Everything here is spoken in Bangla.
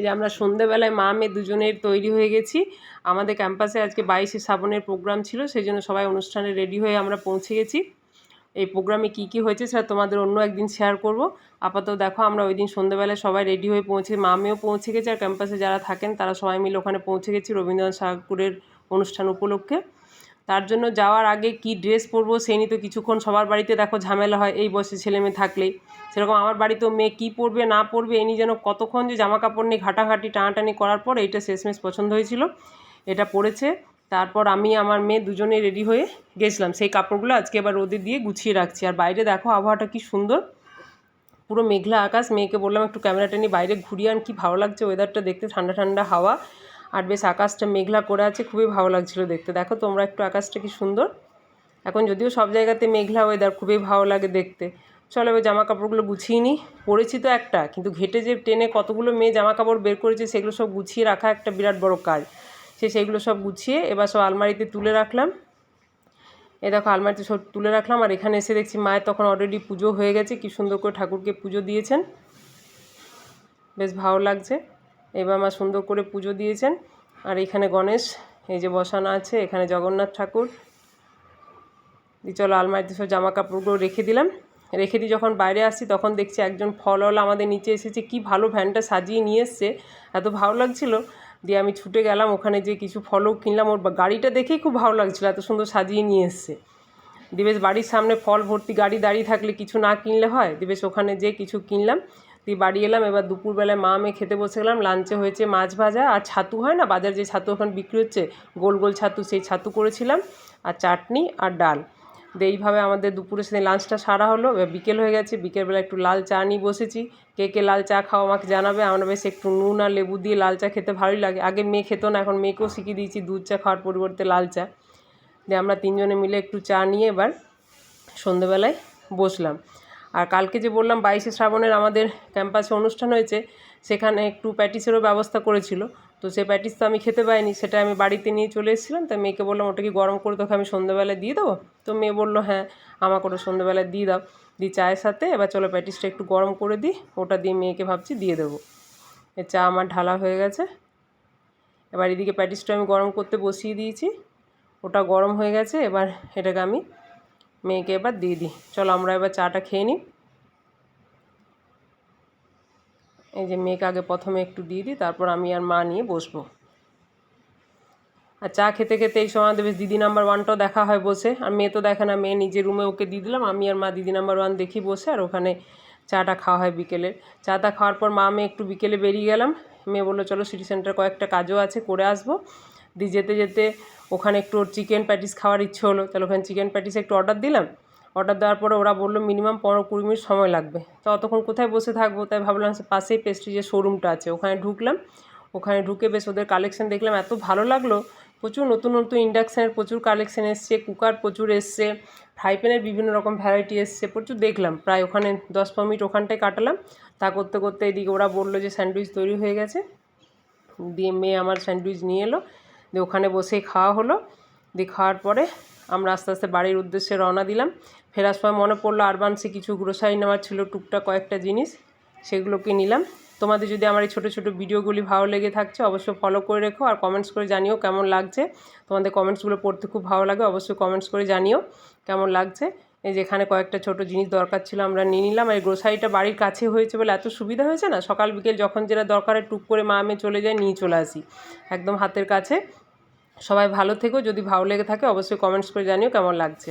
এই যে আমরা সন্ধেবেলায় মা, মেয়ে দুজনের তৈরি হয়ে গেছি। আমাদের ক্যাম্পাসে আজকে বাইশে শ্রাবণের প্রোগ্রাম ছিল, সেই জন্য সবাই অনুষ্ঠানে রেডি হয়ে আমরা পৌঁছে গেছি। এই প্রোগ্রামে কি কি হয়েছে সেটা তোমাদের অন্য একদিন শেয়ার করব। আপাতত দেখো, আমরা ওই দিন সন্ধ্যেবেলায় সবাই রেডি হয়ে পৌঁছে, মা, মেয়েও পৌঁছে গেছে। আর ক্যাম্পাসে যারা থাকেন, তারা সবাই মিলে ওখানে পৌঁছে গেছি রবীন্দ্রনাথ ঠাকুরের অনুষ্ঠান উপলক্ষে। তার জন্য যাওয়ার আগে কি ড্রেস পরবো সেই নিয়ে তো কিছুক্ষণ সবার বাড়িতে দেখো ঝামেলা হয়, এই বয়সে ছেলে মেয়ে থাকলেই। সেরকম আমার বাড়িতেও মেয়ে কী পরবে, না পরবে, এ নিয়ে যেন কতক্ষণ যে জামা কাপড় নিয়ে ঘাটাঘাটি, টানাটানি করার পর এইটা শেষমেশ পছন্দ হয়েছিল। এটা পরেছে, তারপর আমি আমার মেয়ে দুজনে রেডি হয়ে গেছিলাম। সেই কাপড়গুলো আজকে এবার রোদে দিয়ে গুছিয়ে রাখছি। আর বাইরে দেখো আবহাওয়াটা কি সুন্দর, পুরো মেঘলা আকাশ। মেয়েকে বললাম একটু ক্যামেরাটা নিয়ে বাইরে ঘুরিয়ে আন, কি ভালো লাগছে ওয়েদারটা দেখতে, ঠান্ডা ঠান্ডা হাওয়া। আর বেশ আকাশটা মেঘলা করে আছে, খুবই ভালো লাগছিল দেখতে। দেখো তোমরা একটু আকাশটা কি সুন্দর। এখন যদিও সব জায়গাতে মেঘলা ওয়েদার খুবই ভালো লাগে দেখতে। চলো এবার জামা কাপড়গুলো গুছিয়ে নিই। পরেছি তো একটা, কিন্তু ঘেটে যে টেনে কতগুলো মেয়ে জামা কাপড় বের করেছে সেগুলো সব গুছিয়ে রাখা একটা বিরাট বড় কাজ। সে সেইগুলো সব গুছিয়ে এবার সব আলমারিতে তুলে রাখলাম। এ দেখো আলমারিতে সব তুলে রাখলাম, আর এখানে এসে দেখছি মায়ের তখন অলরেডি পুজো হয়ে গেছে, কি সুন্দর করে ঠাকুরকে পুজো দিয়েছেন। বেশ ভালো লাগছে। এবার মা সুন্দর করে পুজো দিয়েছেন। আর এখানে গণেশ, এই যে বসানো আছে, এখানে জগন্নাথ ঠাকুর। চলো আলমারিতে সব জামা কাপড়গুলো রেখে দিলাম। রেখে দিয়ে যখন বাইরে আসছি, তখন দেখছি একজন ফলওয়ালা আমাদের নিচে এসেছে। কি ভালো ভ্যানটা সাজিয়ে নিয়ে এসছে। এত ভালো লাগছিল। দিয়ে আমি ছুটে গেলাম, ওখানে যে কিছু ফলও কিনলাম। ওর গাড়িটা দেখেই খুব ভালো লাগছিল, এত সুন্দর সাজিয়ে নিয়ে এসছে। দিবেশ বাড়ির সামনে ফল ভর্তি গাড়ি দাঁড়িয়ে থাকলে কিছু না কিনলে হয়। দিবেশ ওখানে যে কিছু কিনলাম। দিয়ে বাড়ি এলাম, এবার দুপুরবেলায় মা মেয়ে খেতে বসে গেলাম লাঞ্চে হয়েছে মাছ ভাজা আর ছাতু হয় না, বাজার যে ছাতু ওখানে বিক্রি হচ্ছে, গোল গোল ছাতু, সেই ছাতু করেছিলাম আর চাটনি আর ডাল। দিয়ে এইভাবে আমাদের দুপুরে সেদিন লাঞ্চটা সারা হলো, এবার বিকেল হয়ে গেছে বিকেলবেলা একটু লাল চা নিয়ে বসেছি। কে কে লাল চা খাও আমাকে জানাবে, আমরা বেশ একটু নুন আর লেবু দিয়ে লাল চা খেতে ভালোই লাগে। আগে মেয়ে খেতো না, এখন মেয়েকেও শিখিয়ে দিয়েছি দুধ চা খাওয়ার পরিবর্তে লাল চা। দিয়ে আমরা তিনজনে মিলে একটু চা নিয়ে এবার সন্ধেবেলায় বসলাম। আর কালকে যে বললাম বাইশে শ্রাবণের আমাদের ক্যাম্পাসে অনুষ্ঠান হয়েছে, সেখানে একটু প্যাটিসেরও ব্যবস্থা করেছিল। তো সে প্যাটিস তো আমি খেতে পাইনি, সেটা আমি বাড়িতে নিয়ে চলে এসেছিলাম। তাই মেয়েকে বললাম ওটা কি গরম করে তোকে আমি সন্ধ্যাবেলায় দিয়ে দেবো? তো মেয়ে বলল হ্যাঁ আমাকে ওটা সন্ধ্যাবেলায় দিয়ে দাও। দিয়ে চায়ের সাথে এবার চলো প্যাটিসটা একটু গরম করে দিই, ওটা দিয়ে মেয়েকে ভাবছি দিয়ে দেবো। চা আমার ঢালা হয়ে গেছে। এবার এদিকে প্যাটিসটা আমি গরম করতে বসিয়ে দিয়েছি। ওটা গরম হয়ে গেছে, এবার এটাকে আমি মেয়েকে এবার দিয়ে দিই। চলো আমরা এবার চাটা খেয়ে নিই। এই যে মেয়েকে আগে প্রথমে একটু দিয়ে দিই, তারপর আমি আর মা নিয়ে বসবো। আর চা খেতে খেতে এই সময় বেশ দিদি নাম্বার ওয়ানটাও দেখা হয় বসে। আর মেয়ে তো দেখে না, মেয়ে নিজের রুমে ওকে দিয়ে দিলাম, আমি আর মা দিদি নাম্বার ওয়ান দেখি বসে, আর ওখানে চাটা খাওয়া হয় বিকেলে। চাটা খাওয়ার পর মা মেয়ে একটু বিকেলে বেরিয়ে গেলাম। মেয়ে বলল, চলো সিটি সেন্টার কয়েকটা কাজও আছে, করে আসব। দিয়ে যেতে যেতে ওখানে একটু ওর চিকেন প্যাটিস খাওয়ার ইচ্ছে হলো। তাহলে ওখানে চিকেন প্যাটিস একটু অর্ডার দিলাম। অর্ডার দেওয়ার পরে ওরা বলল মিনিমাম পনেরো কুড়ি মিনিট সময় লাগবে। তো অতক্ষণ কোথায় বসে থাকব তাই ভাবলাম সে পাশেই পেস্ট্রি যে শোরুমটা আছে, ওখানে ঢুকলাম। ওখানে ঢুকে বেশ ওদের কালেকশন দেখলাম, এত ভালো লাগল। প্রচুর নতুন নতুন ইন্ডাকশানের প্রচুর কালেকশন এসছে কুকার প্রচুর এসছে ফ্রাই প্যানের বিভিন্ন রকম ভ্যারাইটি এসছে, প্রচুর দেখলাম। প্রায় ওখানে দশ পনেরো মিনিট ওখানটায় কাটালাম। তা করতে করতে এদিকে ওরা বলল যে স্যান্ডউইচ তৈরি হয়ে গেছে। দিয়ে মেয়ে আমার স্যান্ডউইচ নিয়ে এলো। দিয়ে ওখানে বসেই খাওয়া হলো। দিয়ে খাওয়ার পরে আমরা আস্তে আস্তে বাড়ির উদ্দেশ্যে রওনা দিলাম। ফেরার সময় মনে পড়ল আরবান্সে কিছু গ্রোসারি নেওয়ার ছিল, টুকটাক কয়েকটা জিনিস, সেগুলোকে নিলাম। তোমাদের যদি আমার এই ছোটো ছোটো ভিডিওগুলি ভালো লেগে থাকছে, অবশ্যই ফলো করে রেখো আর কমেন্টস করে জানিও কেমন লাগছে। তোমাদের কমেন্টসগুলো পড়তে খুব ভালো লাগে, অবশ্যই কমেন্টস করে জানিও কেমন লাগছে। এই যেখানে কয়েকটা ছোট জিনিস দরকার ছিল, আমরা নিয়ে নিলাম। আর গ্রোসারিটা বাড়ির কাছে হয়েছে বলে এত সুবিধা হয়েছে না? সকাল, বিকেল যখন যেটা দরকার টুক করে মা আমি চলে যাই, নিয়ে চলে আসি। একদম হাতের কাছে। সবাই ভালো থেকো। যদি ভালো লেগে থাকে অবশ্যই কমেন্টস করে জানিও কেমন লাগছে।